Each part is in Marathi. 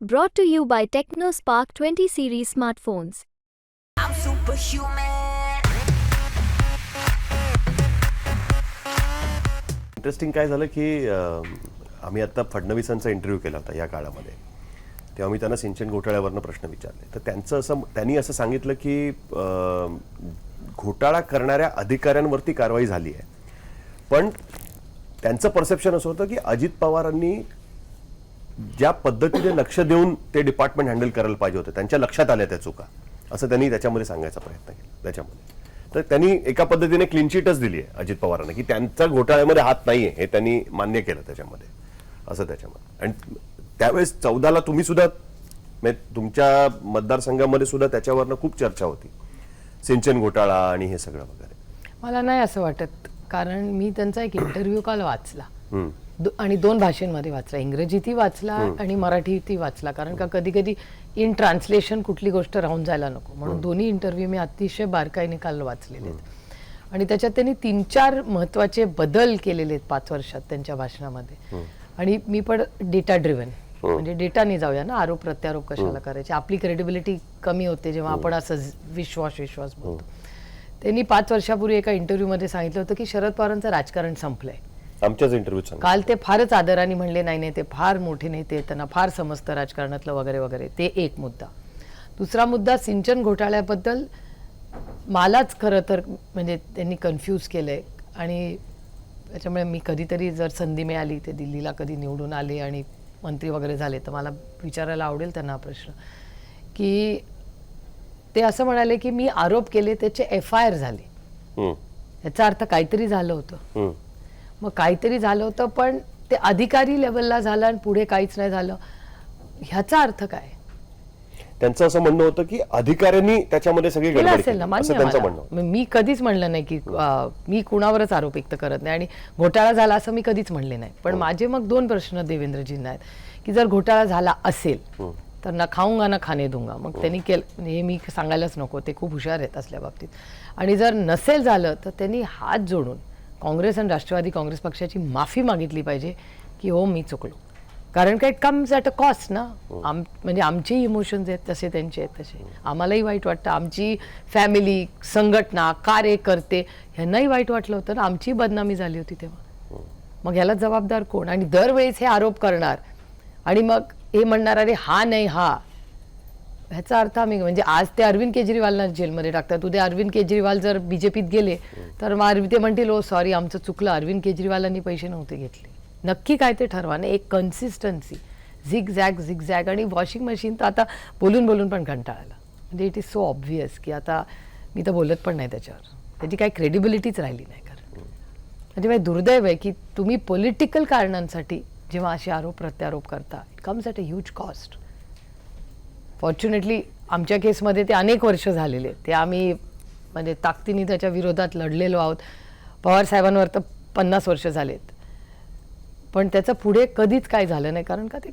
Brought to you by TechnoSpark 20 series smartphones. I'm superhuman. Interesting काय झालं की अं, आम्ही आता फडणवीसांचा इंटरव्ह्यू केला होता या काळामध्ये तेव्हा मी त्यांना सिंचन घोटाळ्यावरनं प्रश्न विचारले तर त्यांचं असं त्यांनी असं सांगितलं की अं, घोटाळा करणाऱ्या अधिकाऱ्यांवरती कारवाई झाली आहे पण त्यांचं परसेप्शन असं होतं की अजित पवारांनी ज्या पद्धतीने लक्ष देऊन ते डिपार्टमेंट हँडल करायला पाहिजे होतं त्यांच्या लक्षात आल्या त्या चुका. असं त्यांनी त्याच्यामध्ये सांगायचा प्रयत्न केला त्याच्यामध्ये. तर त्यांनी एका पद्धतीने क्लीन चिटच दिली आहे अजित पवारांना की त्यांचा घोटाळ्यामध्ये हात नाहीये हे त्यांनी मान्य केलं त्याच्यामध्ये. असं त्याच्यामध्ये. आणि त्यावेळेस चौदाला तुम्ही सुद्धा म्हणजे तुमच्या मतदारसंघामध्ये सुद्धा त्याच्यावरनं खूप चर्चा होती. सिंचन घोटाळा आणि हे सगळं वगैरे. मला नाही असं वाटत कारण मी त्यांचा एक इंटरव्ह्यू काल वाचला. दो- आणि दोन भाषेमध्ये वाचला. इंग्रजीतही वाचला आणि मराठीतही वाचला. कारण का कधी कधी इन ट्रान्सलेशन कुठली गोष्ट राहून जायला नको. म्हणून दोन्ही इंटरव्ह्यू मी अतिशय बारकाईने काल वाचलेले आहेत. आणि त्याच्यात त्यांनी तीन चार महत्त्वाचे बदल केलेले आहेत पाच वर्षात त्यांच्या भाषणामध्ये. आणि मी पण डेटा ड्रिव्हन म्हणजे डेटाने जाऊया ना. आरोप प्रत्यारोप कशाला करायचे? आपली क्रेडिबिलिटी कमी होते जेव्हा आपण असं विश्वास विश्वास बोलतो. त्यांनी पाच वर्षापूर्वी एका इंटरव्ह्यूमध्ये सांगितलं होतं की शरद पवारांचं राजकारण संपलंय. आमच्याच इंटरव्ह्यूत सांगा काल ते फारच आदराने म्हणले नाही नाही ते फार मोठे नेते त्यांना फार समजतं राजकारणातलं वगैरे वगैरे. ते एक मुद्दा. दुसरा मुद्दा सिंचन घोटाळ्याबद्दल मलाच खरं तर म्हणजे त्यांनी कन्फ्यूज केलंय. आणि त्याच्यामुळे मी कधीतरी जर संधी मिळाली ते दिल्लीला कधी निवडून आले आणि मंत्री वगैरे झाले तर मला विचारायला आवडेल त्यांना हा प्रश्न. की ते असं म्हणाले की मी आरोप केले त्याचे एफ आय आर झाले. याचा अर्थ काहीतरी झालं होतं. मग काहीतरी झालं होतं पण ते अधिकारी लेवलला झालं आणि पुढे काहीच नाही झालं. ह्याचा अर्थ काय? त्यांचं असं म्हणणं होतं की अधिकाऱ्यांनी त्याच्यामध्ये सगळी केलं असेल ना मान्य मला. म्हणणं मी कधीच म्हणलं नाही की अं, मी कुणावरच आरोप व्यक्त करत नाही. आणि घोटाळा झाला असं मी कधीच म्हणले नाही. पण माझे मग दोन प्रश्न देवेंद्रजींना आहेत की जर घोटाळा झाला असेल तर ना खाऊंगा ना खाणे दूंगा. मग त्यांनी केलं हे मी सांगायलाच नको ते खूप हुशार आहेत असल्या बाबतीत. आणि जर नसेल झालं तर त्यांनी हात जोडून काँग्रेस आणि राष्ट्रवादी काँग्रेस पक्षाची माफी मागितली पाहिजे की हो मी चुकलो. कारण काय कम्स ॲट अ कॉस्ट ना. आम म्हणजे आमचेही इमोशन्स आहेत तसे त्यांचे आहेत तसे. आम्हालाही वाईट वाटतं. आमची फॅमिली संघटना कार्यकर्ते ह्यांनाही वाईट वाटलं होतं ना. आमची बदनामी झाली होती तेव्हा. मग ह्याला जबाबदार कोण? आणि दरवेळेस हे आरोप करणार. आणि मग हे म्हणणार अरे हा नाही हा. ह्याचा अर्थ आम्ही म्हणजे आज ते अरविंद केजरीवालना जेलमध्ये टाकतात. उद्या अरविंद केजरीवाल जर बीजेपीत गेले तर मग अरविंद ते म्हणतील ओ सॉरी आमचं चुकलं. अरविंद केजरीवालांनी पैसे नव्हते घेतले. नक्की काय ते ठरवा ना एक कन्सिस्टन्सी झिग झॅग झिग झॅग आणि वॉशिंग मशीन तर आता बोलून बोलून पण कंटाळाला. म्हणजे इट इज सो ऑब्व्हियस की आता मी तर बोलत पण नाही त्याच्यावर. त्याची काही क्रेडिबिलिटीच राहिली नाही खरं. म्हणजे माझं दुर्दैव आहे की तुम्ही पॉलिटिकल कारणांसाठी जेव्हा असे आरोप प्रत्यारोप करता it comes at a huge cost fortunately आमच्या केसमध्ये ते अनेक वर्ष झालेले ते आम्ही म्हणजे ताकदीने त्याच्या विरोधात लढलेलो आहोत. पवार साहेबांवर तर पन्नास वर्ष झालेत. पण त्याचं पुढे कधीच काय झालं नाही कारण का ते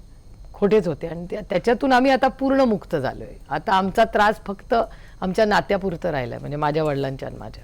खोटेच होते आणि त्या- त्याच्यातून आम्ही आता पूर्ण मुक्त झालो आहे आता आमचा त्रास फक्त आमच्या नात्यापुरतं राहिला आहे म्हणजे माझ्या वडिलांच्या आणि माझ्या.